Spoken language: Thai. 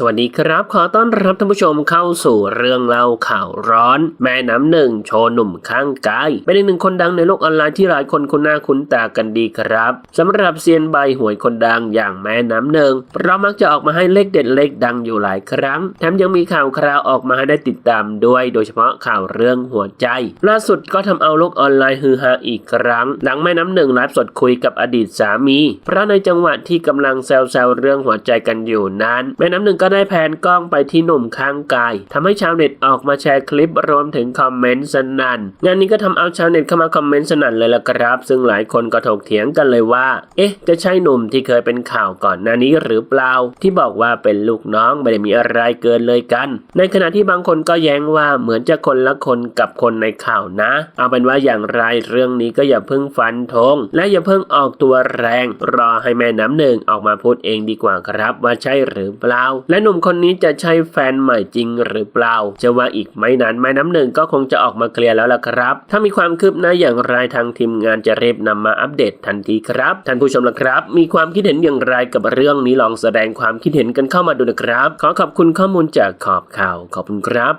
สวัสดีครับ ขอต้อนรับท่านผู้ชมเข้าสู่เรื่องเล่าข่าวร้อน แม่น้ำหนึ่งโชว์หนุ่มข้างกายเป็นอีกหนึ่งคนดังในโลกออนไลน์ที่หลายคนคุ้นหน้าคุ้นตากันดีครับสำหรับเซียนใบหวยคนดังอย่างแม่น้ำหนึ่งเรามักจะออกมาให้เลขเด็ดเลขดังอยู่หลายครั้งแถมยังมีข่าวคราวออกมาให้ได้ติดตามด้วย โดยเฉพาะข่าวเรื่องหัวใจ ล่าสุดก็ทำเอาโลกออนไลน์ฮือฮาอีกครั้ง หลังแม่น้ำหนึ่งไลฟ์สดคุยกับอดีตสามีเพราะในจังหวะที่กำลังแซวๆเรื่องหัวใจกันอยู่นั้น แม่น้ำหนึ่งก็ได้แพนกล้องไปที่หนุ่มข้างกายทำให้ชาวเน็ตออกมาแชร์คลิปรวมถึงคอมเมนต์สนั่น งานนี้ก็ทำเอาชาวเน็ตเข้ามาคอมเมนต์สนั่นเลยละครับ ซึ่งหลายคนก็ถกเถียงกันเลยว่า เอ๊ะ จะใช่หนุ่มที่เคยเป็นข่าวก่อนหน้านี้หรือเปล่า ที่บอกว่าเป็นลูกน้องไม่ได้มีอะไรเกินเลยกัน ในขณะที่บางคนก็แย้งว่าเหมือนจะคนละคนกับคนในข่าวนะ เอาเป็นว่าอย่างไรเรื่องนี้ก็อย่าเพิ่งฟันธงและอย่าเพิ่งออกตัวแรง รอให้แม่น้ำหนึ่งออกมาพูดเองดีกว่าครับ ว่าใช่หรือเปล่าและหนุ่มคนนี้จะใช่แฟนใหม่จริงหรือเปล่าจะว่าอีกไม่นานแม่น้ำหนึ่งก็คงจะออกมาเคลียร์แล้วล่ะครับ ถ้ามีความคืบหน้าอย่างไรทางทีมงานจะรีบนำมาอัปเดตทันทีครับ ท่านผู้ชมล่ะครับ มีความคิดเห็นอย่างไรกับเรื่องนี้ลองแสดงความคิดเห็นกันเข้ามาดูนะครับ ขอขอบคุณข้อมูลจากขอบข่าวขอบคุณครับ